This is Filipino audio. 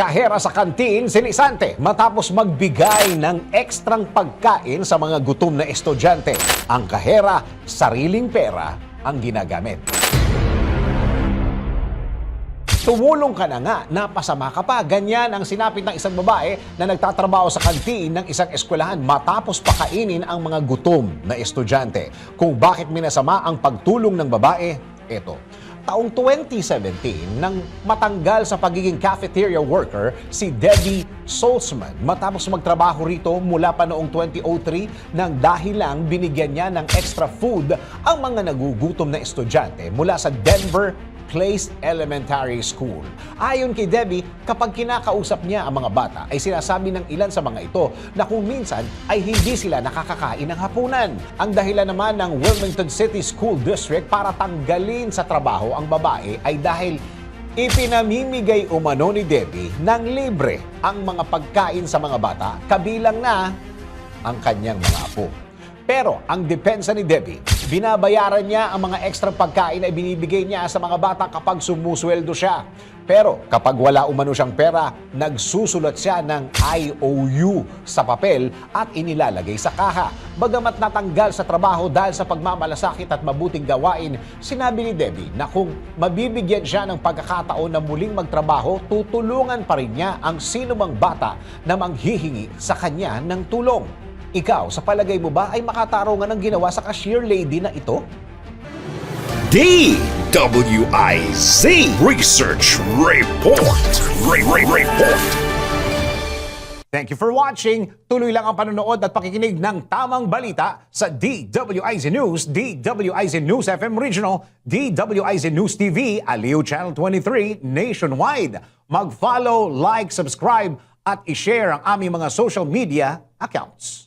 Kahera sa kantin, sinisante matapos magbigay ng ekstrang pagkain sa mga gutom na estudyante. Ang kahera, sariling pera ang ginagamit. Tumulong ka na nga, napasama ka pa. Ganyan ang sinapit ng isang babae na nagtatrabaho sa kantin ng isang eskwelahan matapos pakainin ang mga gutom na estudyante. Kung bakit minasama ang pagtulong ng babae, ito. Taong 2017, nang matanggal sa pagiging cafeteria worker si Debbie Solzman matapos magtrabaho rito mula pa noong 2003 nang dahil lang binigyan niya ng extra food ang mga nagugutom na estudyante mula sa Denver Place Elementary School. Ayon kay Debbie, kapag kinakausap niya ang mga bata, ay sinasabi ng ilan sa mga ito na kung minsan ay hindi sila nakakakain ng hapunan. Ang dahilan naman ng Wilmington City School District para tanggalin sa trabaho ang babae ay dahil ipinamimigay umano ni Debbie ng libre ang mga pagkain sa mga bata, kabilang na ang kanyang mga apo. Pero ang depensa ni Debbie, binabayaran niya ang mga extra pagkain na ibinibigay niya sa mga bata kapag sumusweldo siya. Pero kapag wala umano siyang pera, nagsusulat siya ng IOU sa papel at inilalagay sa kaha. Bagamat natanggal sa trabaho dahil sa pagmamalasakit at mabuting gawain, sinabi ni Debbie na kung mabibigyan siya ng pagkakataon na muling magtrabaho, tutulungan pa rin niya ang sinumang bata na manghihingi sa kanya ng tulong. Ikaw, sa palagay mo ba ay makatarungan ang ginawa sa cashier lady na ito? DWIZ Research Report. Re- Re- Report. Thank you for watching. Tuloy lang ang panonood at pakikinig ng tamang balita sa DWIZ News, DWIZ News FM Regional, DWIZ News TV, Aliw Channel 23, nationwide. Mag-follow, like, subscribe at i-share ang aming mga social media accounts.